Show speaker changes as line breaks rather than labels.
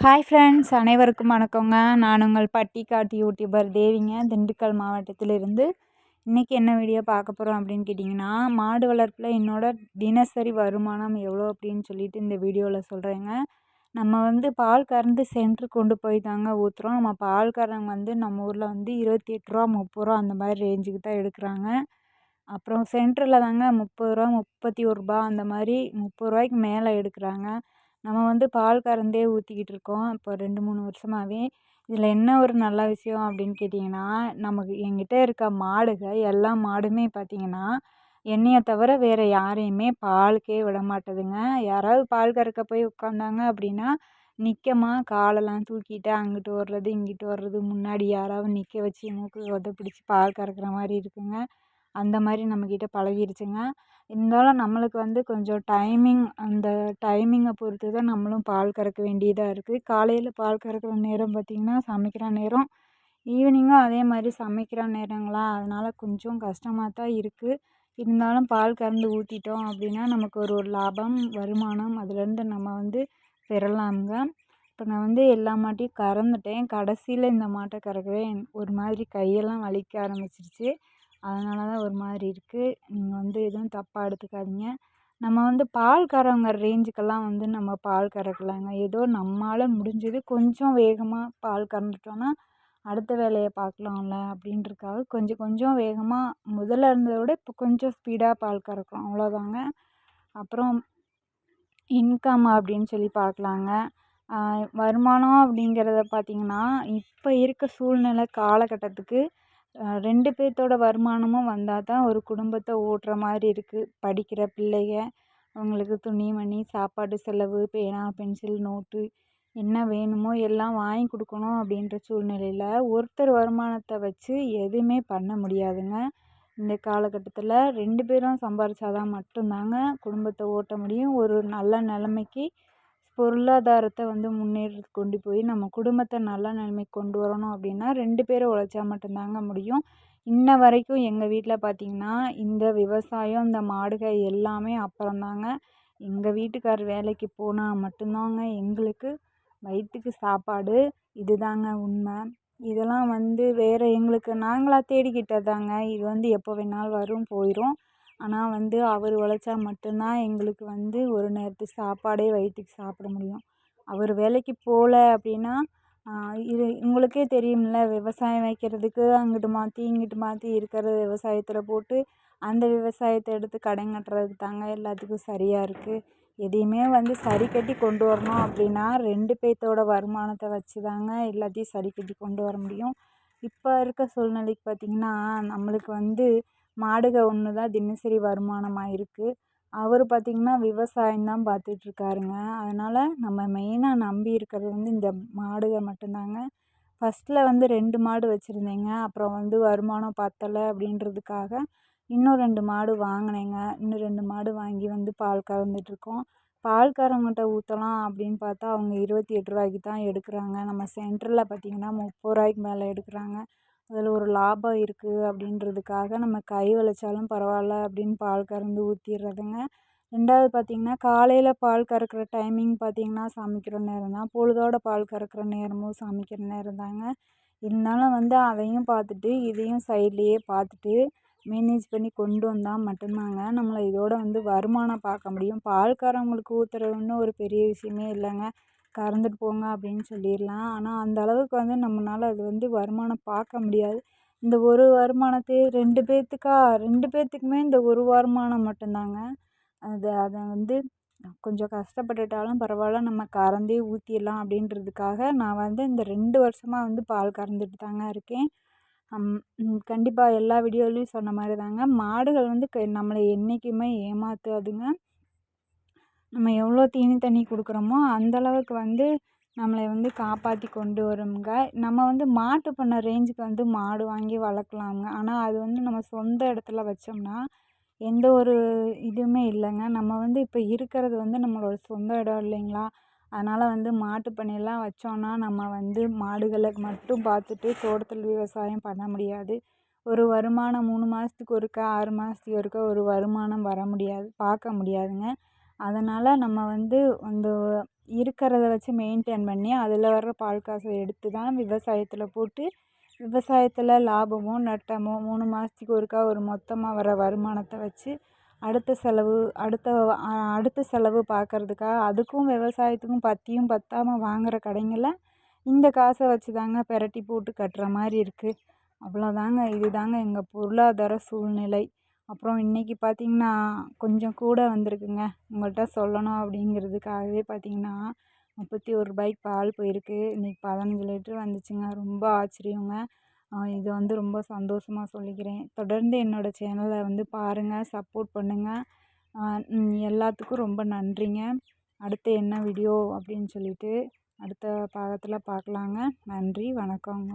Hi friends அனைவருக்கும் வணக்கங்க. நான் உங்கள் பட்டிக்காட்டு யூடியூபர் தேவிங்க. திண்டுக்கல் மாவட்டத்திலிருந்து. இன்றைக்கி என்ன வீடியோ பார்க்க போகிறோம் அப்படின்னு கேட்டிங்கன்னா மாடு வளர்ப்பில் என்னோட தினசரி வருமானம் எவ்வளோ அப்படின்னு சொல்லிட்டு இந்த வீடியோவில் சொல்கிறேங்க நம்ம வந்து பால் கறந்து சென்ட்ரு கொண்டு போய் தாங்க ஊற்றுறோம் நம்ம பால் பால்காரங்க வந்து நம்ம ஊரில் வந்து இருபத்தி எட்டு ரூபா முப்பது ரூபா அந்த மாதிரி ரேஞ்சுக்கு தான் எடுக்கிறாங்க. அப்புறம் சென்டரில் தாங்க முப்பது ரூபா முப்பத்தி ஒரு ரூபா அந்த மாதிரி முப்பது ரூபாய்க்கு மேலே எடுக்கிறாங்க. நம்ம வந்து பால் கறந்தே ஊற்றிக்கிட்டு இருக்கோம் இப்போ ரெண்டு மூணு வருஷமாகவே இதில் என்ன ஒரு நல்ல விஷயம் அப்படின்னு கேட்டிங்கன்னா நமக்கு எங்கிட்ட இருக்க மாடுகள் எல்லா மாடுமே பார்த்திங்கன்னா என்னையை தவிர வேறு யாரையுமே பாலுக்கே விட மாட்டுதுங்க யாராவது பால் கறக்க போய் உட்காந்தாங்க அப்படின்னா நிற்கமா காலெல்லாம் தூக்கிட்டு அங்கிட்டு வர்றது இங்கிட்டு வர்றது முன்னாடி யாராவது நிற்க வச்சு மூக்கு உத பிடிச்சி பால் கறக்கிற மாதிரி இருக்குங்க. அந்த மாதிரி நம்மக்கிட்ட பழகிருச்சுங்க. இருந்தாலும் நம்மளுக்கு வந்து கொஞ்சம் டைமிங் அந்த டைமிங்கை பொறுத்து தான் நம்மளும் பால் கறக்க வேண்டியதாக இருக்குது காலையில் பால் கறக்கிற நேரம் பார்த்திங்கன்னா சமைக்கிற நேரம். ஈவினிங்கும் அதே மாதிரி சமைக்கிற நேரங்களா? அதனால் கொஞ்சம் கஷ்டமாக தான் இருக்குது இருந்தாலும் பால் கறந்து ஊற்றிட்டோம் அப்படின்னா நமக்கு ஒரு ஒரு லாபம் வருமானம் அதுலேருந்து நம்ம வந்து பெறலாம்ங்க. இப்போ நான் வந்து எல்லா மாட்டையும் கறந்துட்டேன். கடைசியில் இந்த மாட்டை கறக்கவே ஒரு மாதிரி கையெல்லாம் வலிக்க ஆரம்பிச்சிருச்சு. அதனால தான் ஒரு மாதிரி இருக்குது நீங்கள் வந்து எதுவும் தப்பாக எடுத்துக்காதீங்க. நம்ம வந்து பால் கறவங்க ரேஞ்சுக்கெல்லாம் வந்து நம்ம பால் கறக்கலாங்க ஏதோ நம்மளால் முடிஞ்சது கொஞ்சம் வேகமாக பால் கறந்துட்டோன்னா அடுத்த வேலையை பார்க்கலாம்ல அப்படின்றதுக்காக கொஞ்சம் கொஞ்சம் வேகமாக முதல்ல இருந்ததை விட இப்போ கொஞ்சம் ஸ்பீடாக பால் கறக்கிறோம். அவ்வளோதாங்க. அப்புறம் இன்கம் அப்படின்னு சொல்லி பார்க்கலாங்க. வருமானம் அப்படிங்கிறத பார்த்திங்கன்னா இப்போ இருக்க சூழ்நிலை காலகட்டத்துக்கு ரெண்டு பேர்த்தோட வருமானமும் வந்தால் தான் ஒரு குடும்பத்தை ஓட்டுற மாதிரி இருக்குது படிக்கிற பிள்ளைக அவங்களுக்கு துணி மணி சாப்பாடு செலவு பேனா பென்சில் நோட்டு என்ன வேணுமோ எல்லாம் வாங்கி கொடுக்கணும் அப்படின்ற சூழ்நிலையில் ஒருத்தர் வருமானத்தை வச்சு எதுவுமே பண்ண முடியாதுங்க. இந்த காலகட்டத்தில் ரெண்டு பேரும் சம்பாரித்தா தான் மட்டும்தாங்க குடும்பத்தை ஓட்ட முடியும். ஒரு நல்ல நிலமைக்கி பொருளாதாரத்தை வந்து முன்னேறி கொண்டு போய் நம்ம குடும்பத்தை நல்ல நிலைமைக்கு கொண்டு வரணும் அப்படின்னா ரெண்டு பேரும் உழைச்சா மட்டும்தாங்க முடியும். இன்ன வரைக்கும் எங்கள் வீட்டில் பார்த்திங்கன்னா இந்த விவசாயம் இந்த மாடுகள் எல்லாமே அப்புறம்தாங்க. எங்கள் வீட்டுக்கார் வேலைக்கு போனால் மட்டும்தாங்க எங்களுக்கு வயிற்றுக்கு சாப்பாடு. இதுதாங்க உண்மை. இதெல்லாம் வந்து வேறு எங்களுக்கு நாங்களாக தேடிக்கிட்டதாங்க. இது வந்து எப்போ வேணாலும் வரும் போயிடும் ஆனால் வந்து அவர் உழைச்சா மட்டும்தான் எங்களுக்கு வந்து ஒரு நேரத்து சாப்பாடே வயிற்றுக்கு சாப்பிட முடியும். அவர் வேலைக்கு போகல அப்படின்னா இது உங்களுக்கே தெரியும்ல விவசாயம் வைக்கிறதுக்கு அங்கிட்டு மாற்றி இங்கிட்டு மாற்றி இருக்கிற விவசாயத்தில் போட்டு அந்த விவசாயத்தை எடுத்து கடன் கட்டுறதுக்கு தாங்க எல்லாத்துக்கும் சரியாக இருக்குது எதையுமே வந்து சரி கட்டி கொண்டு வரணும் அப்படின்னா ரெண்டு பேர்த்தோட வருமானத்தை வச்சு தாங்க எல்லாத்தையும் சரி கட்டி கொண்டு வர முடியும். இப்போ இருக்க சூழ்நிலைக்கு பார்த்திங்கன்னா நம்மளுக்கு வந்து மாடுகள் ஒன்று தான் தினசரி வருமானமாக இருக்குது அவர் பார்த்திங்கன்னா விவசாயம் தான் பார்த்துட்ருக்காருங்க அதனால் நம்ம மெயினாக நம்பி இருக்கிறது வந்து இந்த மாடுகள் மட்டும்தாங்க ஃபஸ்ட்டில் வந்து ரெண்டு மாடு வச்சுருந்தேங்க. அப்புறம் வந்து வருமானம் பத்தலை அப்படின்றதுக்காக இன்னும் ரெண்டு மாடு வாங்கினேங்க. இன்னும் ரெண்டு மாடு வாங்கி வந்து பால் கறந்துட்டுருக்கோம் பால்காரவங்கள்ட்ட ஊற்றலாம் அப்படின்னு பார்த்தா அவங்க இருபத்தி எட்டு ரூபாய்க்கு தான் எடுக்கிறாங்க. நம்ம சென்டரில் பார்த்திங்கன்னா முப்பது ரூபாய்க்கு மேலே எடுக்கிறாங்க. அதில் ஒரு லாபம் இருக்குது அப்படின்றதுக்காக நம்ம கை வலிச்சாலும் பரவாயில்ல அப்படின்னு பால் கறந்து ஊற்றிடுறதுங்க ரெண்டாவது பார்த்திங்கன்னா காலையில் பால் கறக்கிற டைமிங் பார்த்திங்கன்னா சமைக்கிற நேரம் தான். பொழுதோட பால் கறக்கிற நேரமும் சமைக்கிற நேரம் தாங்க. இருந்தாலும் வந்து அதையும் பார்த்துட்டு இதையும் சைட்லேயே பார்த்துட்டு மேனேஜ் பண்ணி கொண்டு வந்தால் மட்டும்தாங்க நம்மளை இதோட வந்து வருமானம் பார்க்க முடியும். பால்காரவங்களுக்கு ஊற்றுறதுன்னு ஒரு பெரிய விஷயமே இல்லைங்க. கறந்துட்டு போங்க அப்படின்னு சொல்லிடலாம். ஆனால் அந்த அளவுக்கு வந்து நம்மளால அது வந்து வருமானம் பார்க்க முடியாது. இந்த ஒரு வருமானத்தையே ரெண்டு பேர்த்துக்கா ரெண்டு பேர்த்துக்குமே இந்த ஒரு வருமானம் மட்டும்தாங்க. அது அதை வந்து கொஞ்சம் கஷ்டப்பட்டுட்டாலும் பரவாயில்ல நம்ம கறந்தே ஊற்றிடலாம் அப்படின்றதுக்காக நான் வந்து இந்த ரெண்டு வருஷமாக வந்து பால் கறந்துட்டு தாங்க இருக்கேன். கண்டிப்பாக எல்லா வீடியோலையும் சொன்ன மாதிரி தாங்க மாடுகள் வந்து க நம்மளை என்றைக்குமே ஏமாற்றாதுங்க நம்ம எவ்வளோ தீனி தண்ணி கொடுக்குறோமோ அந்தளவுக்கு வந்து நம்மளை வந்து காப்பாற்றி கொண்டு வருங்க. நம்ம வந்து மாட்டு பண்ணை ரேஞ்சுக்கு வந்து மாடு வாங்கி வளர்க்கலாங்க. ஆனால் அது வந்து நம்ம சொந்த இடத்துல வச்சோம்னா எந்த ஒரு இதுவுமே இல்லைங்க. நம்ம வந்து இப்போ இருக்கிறது வந்து நம்மளோட சொந்த இடம் இல்லைங்களா? அதனால் வந்து மாட்டு பண்ணையெல்லாம் வச்சோன்னா நம்ம வந்து மாடுகளை மட்டும் பார்த்துட்டு தோட்டத்தில் விவசாயம் பண்ண முடியாது. ஒரு வருமானம் மூணு மாதத்துக்கு ஒருக்கா ஆறு மாதத்துக்கு ஒருக்கா ஒரு வருமானம் வர முடியாது பார்க்க முடியாதுங்க. அதனால் நம்ம வந்து அந்த இருக்கிறத வச்சு மெயின்டைன் பண்ணி அதில் வர்ற பால் காசை எடுத்து தான் விவசாயத்தில் போட்டு விவசாயத்தில் லாபமோ நட்டமோ மூணு மாதத்துக்கு ஒருக்கா ஒரு மொத்தமாக வர வருமானத்தை வச்சு அடுத்த செலவு அடுத்த அடுத்த செலவு பார்க்கறதுக்காக அதுக்கும் விவசாயத்துக்கும் பத்தியும் பத்தாமல் வாங்குகிற கடைங்களில் இந்த காசை வச்சு தாங்க பெரட்டி போட்டு கட்டுற மாதிரி இருக்குது அவ்வளோதாங்க இது தாங்க எங்கள் பொருளாதார சூழ்நிலை. அப்புறம் இன்றைக்கி பார்த்திங்கன்னா கொஞ்சம் கூட வந்திருக்குங்க. உங்கள்கிட்ட சொல்லணும் அப்படிங்கிறதுக்காகவே பார்த்திங்கன்னா முப்பத்தி ஒரு ரூபாய்க்கு பால் போயிருக்கு. இன்றைக்கி பதினஞ்சு லிட்ரு வந்துச்சுங்க. ரொம்ப ஆச்சரியங்க. இதை வந்து ரொம்ப சந்தோஷமாக சொல்லிக்கிறேன். தொடர்ந்து என்னோடய சேனலை வந்து பாருங்கள் சப்போர்ட் பண்ணுங்கள் எல்லாத்துக்கும் ரொம்ப நன்றிங்க. அடுத்து என்ன வீடியோ அப்படின்னு சொல்லிட்டு அடுத்த பாகத்தில் பார்க்கலாங்க நன்றி வணக்கங்க.